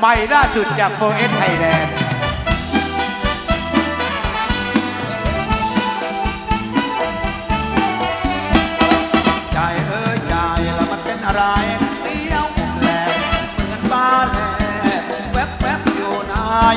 ใหม่ล่าสุดจากโฟเอสไทยแลนด์ใจเอ้ยใจแล้วมันเป็นอะไรเตี้ยวแหลกเหมือนบ้านแหลแวบแวบๆอยู่นาย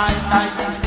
ตายตาย